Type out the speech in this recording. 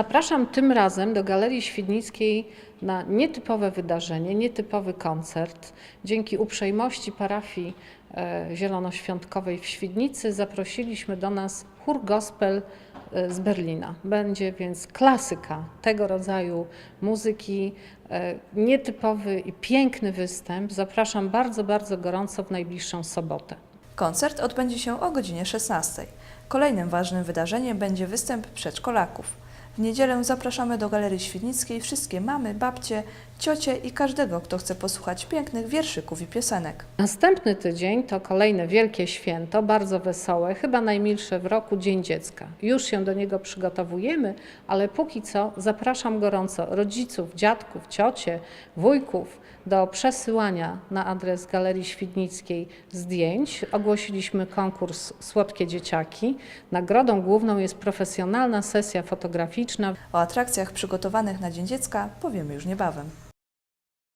Zapraszam tym razem do Galerii Świdnickiej na nietypowe wydarzenie, nietypowy koncert. Dzięki uprzejmości parafii e, zielonoświątkowej w Świdnicy zaprosiliśmy do nas chór gospel e, z Berlina. Będzie więc klasyka tego rodzaju muzyki, e, nietypowy i piękny występ. Zapraszam bardzo, bardzo gorąco w najbliższą sobotę. Koncert odbędzie się o godzinie 16. Kolejnym ważnym wydarzeniem będzie występ przedszkolaków. W niedzielę zapraszamy do Galerii Świdnickiej wszystkie mamy, babcie, ciocie i każdego, kto chce posłuchać pięknych wierszyków i piosenek. Następny tydzień to kolejne wielkie święto, bardzo wesołe, chyba najmilsze w roku Dzień Dziecka. Już się do niego przygotowujemy, ale póki co zapraszam gorąco rodziców, dziadków, ciocie, wujków do przesyłania na adres Galerii Świdnickiej zdjęć. Ogłosiliśmy konkurs Słodkie Dzieciaki. Nagrodą główną jest profesjonalna sesja fotograficzna O atrakcjach przygotowanych na Dzień Dziecka powiemy już niebawem.